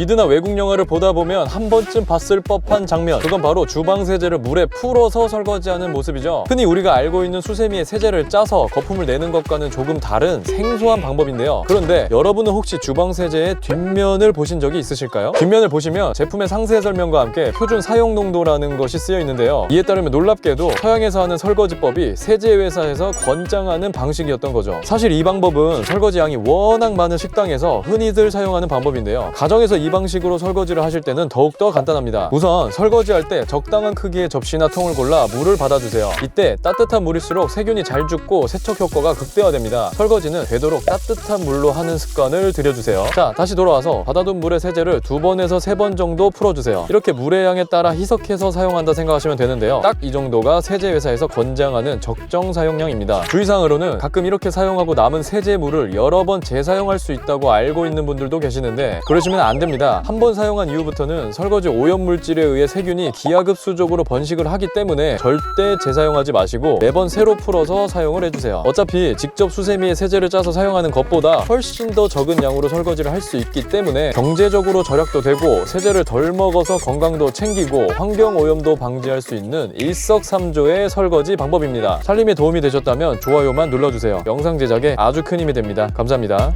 미드나 외국 영화를 보다 보면 한 번쯤 봤을 법한 장면. 그건 바로 주방 세제를 물에 풀어서 설거지하는 모습이죠. 흔히 우리가 알고 있는 수세미에 세제를 짜서 거품을 내는 것과는 조금 다른 생소한 방법인데요. 그런데 여러분은 혹시 주방 세제의 뒷면을 보신 적이 있으실까요? 뒷면을 보시면 제품의 상세 설명과 함께 표준 사용 농도라는 것이 쓰여 있는데요. 이에 따르면 놀랍게도 서양에서 하는 설거지법이 세제 회사에서 권장하는 방식이었던 거죠. 사실 이 방법은 설거지 양이 워낙 많은 식당에서 흔히들 사용하는 방법인데요. 가정에서 이 방식으로 설거지를 하실 때는 더욱더 간단합니다. 우선 설거지할 때 적당한 크기의 접시나 통을 골라 물을 받아주세요. 이때 따뜻한 물일수록 세균이 잘 죽고 세척 효과가 극대화됩니다. 설거지는 되도록 따뜻한 물로 하는 습관을 들여주세요. 자 다시 돌아와서 받아둔 물의 세제를 두 번에서 세 번 정도 풀어주세요. 이렇게 물의 양에 따라 희석해서 사용한다 생각하시면 되는데요. 딱 이 정도가 세제 회사에서 권장하는 적정 사용량입니다. 주의사항으로는 가끔 이렇게 사용하고 남은 세제 물을 여러 번 재사용할 수 있다고 알고 있는 분들도 계시는데 그러시면 안 됩 니다. 한 번 사용한 이후부터는 설거지 오염 물질에 의해 세균이 기하급수적으로 번식을 하기 때문에 절대 재사용하지 마시고 매번 새로 풀어서 사용을 해주세요. 어차피 직접 수세미에 세제를 짜서 사용하는 것보다 훨씬 더 적은 양으로 설거지를 할 수 있기 때문에 경제적으로 절약도 되고 세제를 덜 먹어서 건강도 챙기고 환경 오염도 방지할 수 있는 일석삼조의 설거지 방법입니다. 살림에 도움이 되셨다면 좋아요만 눌러주세요. 영상 제작에 아주 큰 힘이 됩니다. 감사합니다